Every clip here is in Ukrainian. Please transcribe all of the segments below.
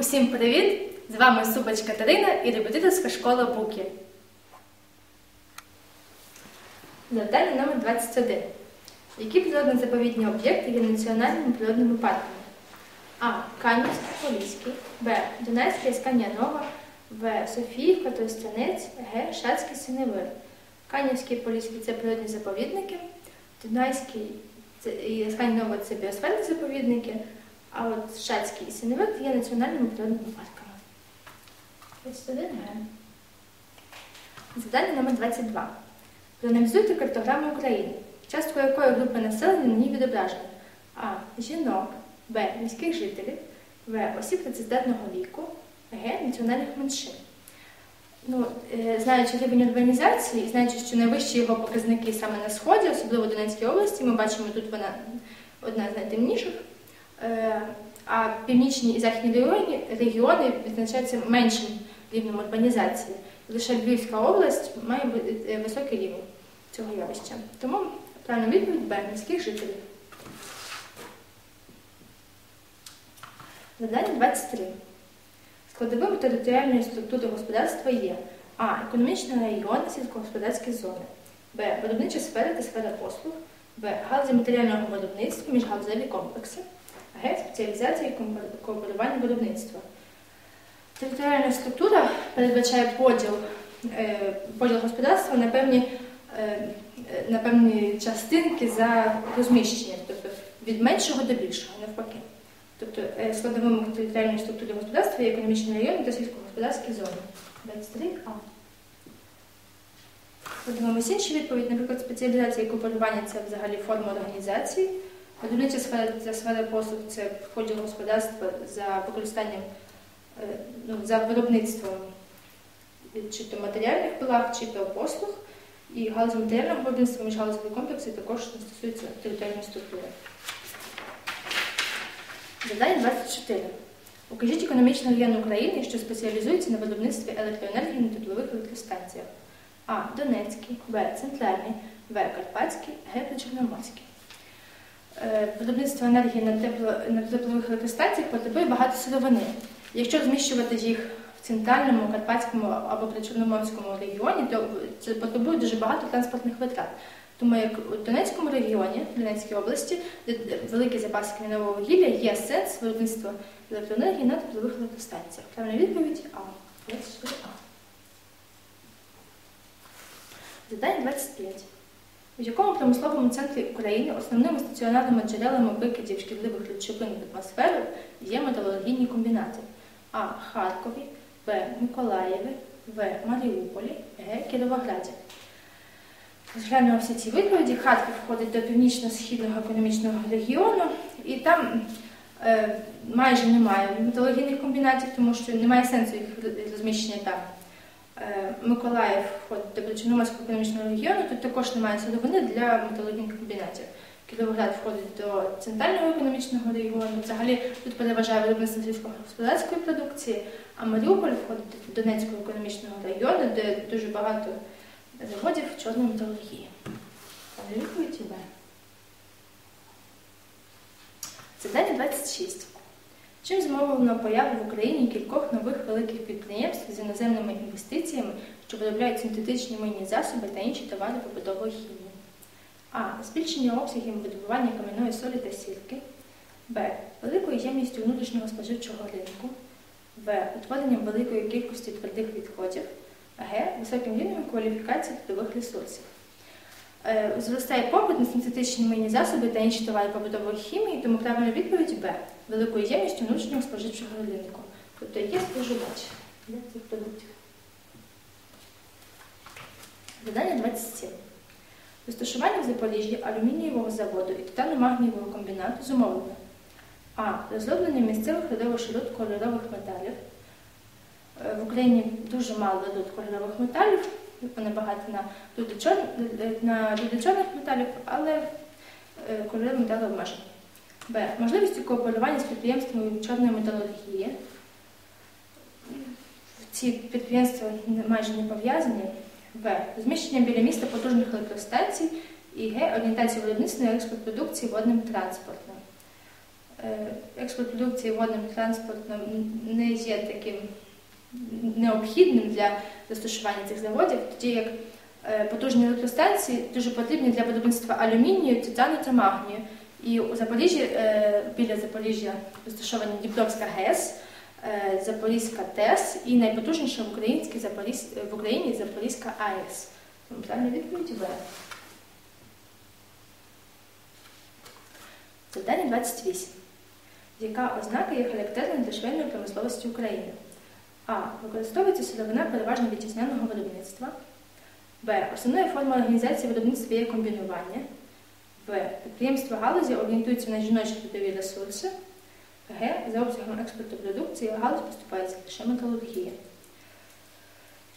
Усім привіт! З вами Супач Катерина і репетиторська школа Буки. Завдання номер 21. Які природно-заповідні об'єкти є національними природними парками? А. Канівський, Поліський, Б. Донецька Іскання Нова, В. Софіївка, Тростянець, Г. Шацький Синевир. Канівський Поліський це природні заповідники, Дунайський і Іскання Нова це біосферні заповідники, а от Шацький і Синевир є національними природними парками. 31 Г. Завдання номер 22. Проаналізуйте картограму України, частку якої групи населення на ній відображено. А. Жінок, Б. Міських жителів, В. Осіб працездатного віку, Г. Національних меншин. Ну, е, знаючи рівень урбанізації, знаючи, що найвищі його показники саме на сході, особливо в Донецькій області, ми бачимо тут вона одна з найтемніших. Е, А північні і західні регіони, регіони відзначаються меншим рівнем урбанізації. Лише Львівська область має е, високий рівень цього явища. Тому правильна відповідь Б міських жителів. Завдання 23. Складовими територіальної структури господарства є А. Економічні райони, сільськогосподарські зони, Б. Виробнича сфера та сфера послуг, В. Галузі матеріального виробництва, міжгалузеві комплекси, Г. Спеціалізація кооперування виробництва. Територіальна структура передбачає поділ, е, поділ господарства на певні, е, на певні частинки за розміщенням, тобто від меншого до більшого, навпаки. Тобто е, складовими територіальної структури господарства є економічні райони та сільськогосподарські зони. 23А. Подивимося інші відповідь. Наприклад, спеціалізація і кооперування це взагалі форма організації. Виробнича сфера це сфера послуг, це поділ господарства за використанням, е, ну, за виробництвом е, чи то матеріальних благ, чи то послуг. І галузі матеріального виробництва, міжгалузеві комплекси також стосуються територіальної структури. Завдання 24. Укажіть економічний район України, що спеціалізується на виробництві електроенергії на теплових електростанціях. А. Донецький, Б. Центральний, В. Карпатський, Г. Причорноморський. Е, Виробництво енергії на, тепло, на теплових електростанціях потребує багато сировини. Якщо розміщувати їх в центральному, карпатському або причорноморському регіоні, то це потребує дуже багато транспортних витрат. Тому як у Донецькому регіоні, в Донецькій області, де великі запаси кам'яного вугілля, є сенс виробництва електроенергії на теплових електростанціях. Правильна відповідь А. 24А. Завдання 25. В якому промисловому центрі України основними стаціонарними джерелами викидів шкідливих речовин в атмосферу є металургійні комбінати А. Харкові, Б. Миколаєві, В. Маріуполі, Г. Кіровограді. Розглянемо всі ці відповіді. Харків входить до північно-східного економічного регіону, і там е, майже немає металургійних комбінатів, тому що немає сенсу їх розміщення там. Е, Миколаїв входить до Причорноморського економічного регіону, тут також немає сировини для металургійних комбінатів. Кіровоград входить до центрального економічного регіону. Взагалі тут переважає виробництво сільськогосподарської продукції, а Маріуполь входить до Донецького економічного району, де дуже багато заводів чорної металургії. Але відповідь Б. Завдання 26. Чим зумовлено появу в Україні кількох нових великих підприємств з іноземними інвестиціями, що виробляють синтетичні мийні засоби та інші товари побутової хімії? А. Збільшення обсягів видобування кам'яної солі та сірки. Б. Великою ємністю внутрішнього споживчого ринку. В. Утворенням великої кількості твердих відходів. Г. Високим рівнем кваліфікації трудових ресурсів. Е, Зростає попит на синтетичні мийні засоби та інші товари побутової хімії, тому правильна відповідь Б. Великою ємністю внутрішнього споживчого ринку. Тобто є споживач для цих продуктів. Завдання 27. Розташування в Запоріжжі алюмінієвого заводу і титано-магнієвого комбінату зумовлено А. Розроблення місцевих родових руд кольорових металів. Е, В Україні дуже мало руд кольорових металів, вони багаті на руди чорних металів, але е, кольорові метали обмежені. Б. Можливістю кооперування з підприємствами чорної металургії. Ці підприємства майже не пов'язані. В. Розміщення біля міста потужних електростанцій. І Г. Орієнтація виробництва і експорт продукції водним транспортом. е, експорт продукції водним транспортом не є таким необхідним для застосування цих заводів, тоді як е, потужні електростанції дуже потрібні для будівництва алюмінію, титану та магнію. І у Запоріжжі, е, біля Запоріжжя розташовані Дніпровська ГЕС, е, Запорізька ТЕС і найпотужніша в, українській Запоріз... в Україні Запорізька АЕС. Тому Правильна відповідь В. Завдання 28. Яка ознака є характерною для швейної промисловості України? А. Використовується сировина переважно вітчизняного виробництва. Б. Основною формою організації виробництва є комбінування. В. Підприємства галузі орієнтуються на жіночі трудові ресурси. Г. За обсягом експорту продукції галузь поступається лише металургія.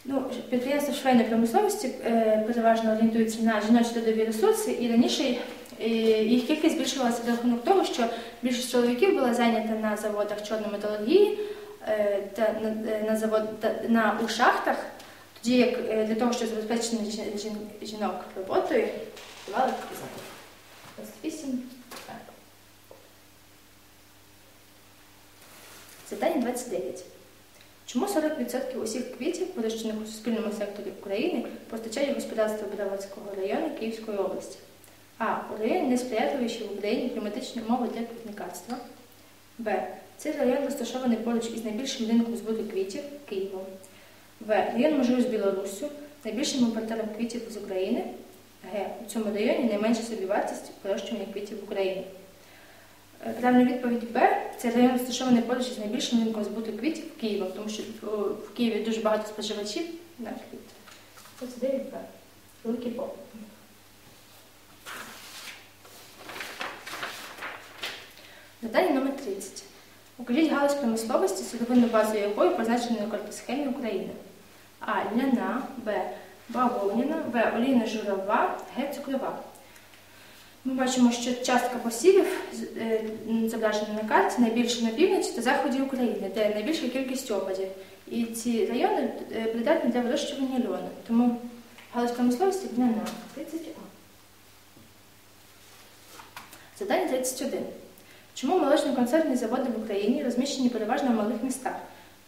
Ну, підприємства швейної промисловості е, переважно орієнтуються на жіночі трудові ресурси, і раніше е, їх кількість збільшувалася за рахунок того, що більшість чоловіків була зайнята на заводах чорної металургії е, та на, е, на, завод, та, на у шахтах, тоді як е, для того, щоб забезпечити жін- жін- жінок роботою, давали завод. 28. Так. Завдання 29. Чому 40% усіх квітів, вирощених у суспільному секторі України, постачає господарство Броварського району Київської області? А. У районі несприятливіші в Україні кліматичні умови для квітникарства. Б. Цей район розташований поруч із найбільшим ринком збуту квітів Києвом. В. Район межує з Білоруссю, найбільшим імпортером квітів з України. Г. У цьому районі найменша собівартість вирощування квітів в Україні. Е, Правильна відповідь Б. Цей район розташований поруч із найбільшим ринком збуту квітів Києва, тому що в Києві дуже багато споживачів на квіти. Ось 9 Б. Великий попит. Завдання номер 30. Укажіть галузь промисловості, сировинну базу якої позначено на картосхемі України. А. Ляна, Б. Бавовняна, В. Олійна журова, Г. Цукрова. Ми бачимо, що частка посівів е, зображена на карті найбільше на півночі та заході України, де найбільша кількість опадів. І ці райони е, придатні для вирощування льону. Тому галузь промисловості ляна 30А. Завдання 31. Чому молочно-концертні заводи в Україні розміщені переважно в малих містах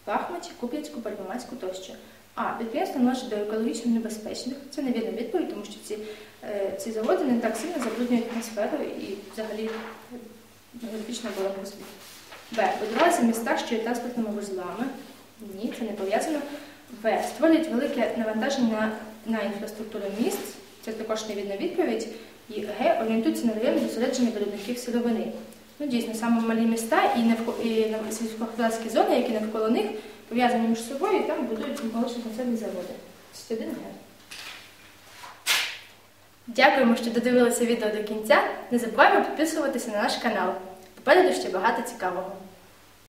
Бахматі, Куп'янську, Первомайську тощо? А. Підприємства належать до екологічно небезпечних. Це невірна відповідь, тому що ці, е, ці заводи не так сильно забруднюють атмосферу і взагалі географічно балансу світу. Б. Будувалися в містах, що є транспортними вузлами. Ні, це не пов'язано. В. Створюють велике навантаження на, на інфраструктуру міст. Це також невірна відповідь. І Г. Орієнтуються на райони зосередження виробників сировини. Ну, дійсно, саме малі міста і, навко- сільськогосподарські зони, які навколо них пов'язані між собою, і там будують молочно концерні заводи. 31 Г. Дякуємо, що додивилися відео до кінця. Не забуваємо підписуватися на наш канал. Попереду ще багато цікавого.